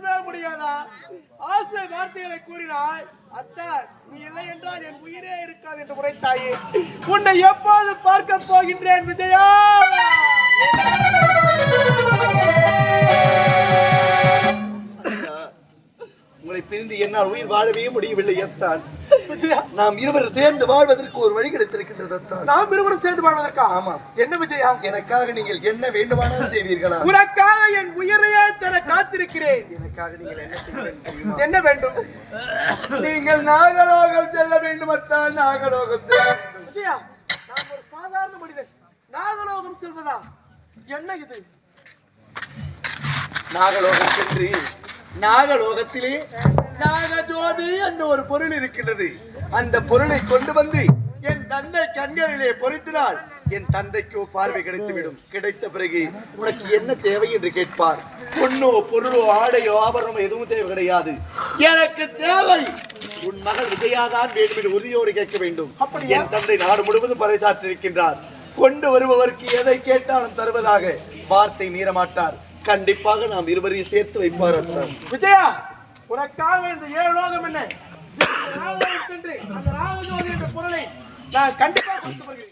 பேசவே முடியாதா? ஆசை வார்த்தைகளை கூறினாய் அத்தா நீ இல்லை என்றால் என் உயிரே இருக்காது என்று உரைத்தாயே. உன்னை எப்போது பார்க்க போகின்றேன் விஜயா? உங்களை பிரிந்து என்னால் உயிர் வாழவே முடியவில்லை எத்தான் நாம் இருவர் சேர்ந்து வாழ்வதற்கு ஒரு வழி கிடைத்திருக்கின்றது அத்தான். நாம் இருவரும் சேர்ந்து வாழ்வதற்கா? ஆமாம். என்ன விஜயா? எனக்காக நீங்கள் என்ன வேண்டுமானாலும் செய்வீர்களா? உனக்காக என் உயிரையே தர காத்திருக்கிறேன். எனக்காக நீங்கள் என்ன செய்ய? என்ன வேண்டும்? நீங்கள் நாகலோகம் செல்ல வேண்டும் அத்தான். நாகலோகத்தில் விஜயா நான் ஒரு சாதாரண மனிதன். நாகலோகம் செல்வதா? என்ன இது? நாகலோகம் சென்று நாகலோகத்திலே நாகஜோதி என்ற ஒரு பொருள் இருக்கின்றது. அந்த பொருளை கொண்டு வந்து என் தந்தை கண்களிலே பொருத்தினால் என் தந்தைக்கு பார்வை கிடைத்துவிடும். கிடைத்த பிறகு உனக்கு என்ன தேவை என்று கேட்பார். பொண்ணோ பொருளோ ஆடையோ ஆபரணமோ எதுவும் தேவை கிடையாது. எனக்கு தேவை உன் மகள் விஜயாதான் வேண்டும் என்று உறுதியோடு கேட்க வேண்டும். அப்படியா? என் தந்தை நாடு முழுவதும் பறைசாற்றிருக்கின்றார் கொண்டு வருபவருக்கு எதை கேட்டாலும் தருவதாக வார்த்தை மீறமாட்டார். கண்டிப்பாக நாம் இருவரையும் சேர்த்து வைப்பார் விஜயா உனக்காக இந்த ஏழு லோகம் என்ன? அந்த நாகஜோதி என்ற பொருளை நான் கண்டிப்பாக கொடுத்து வருகிறேன்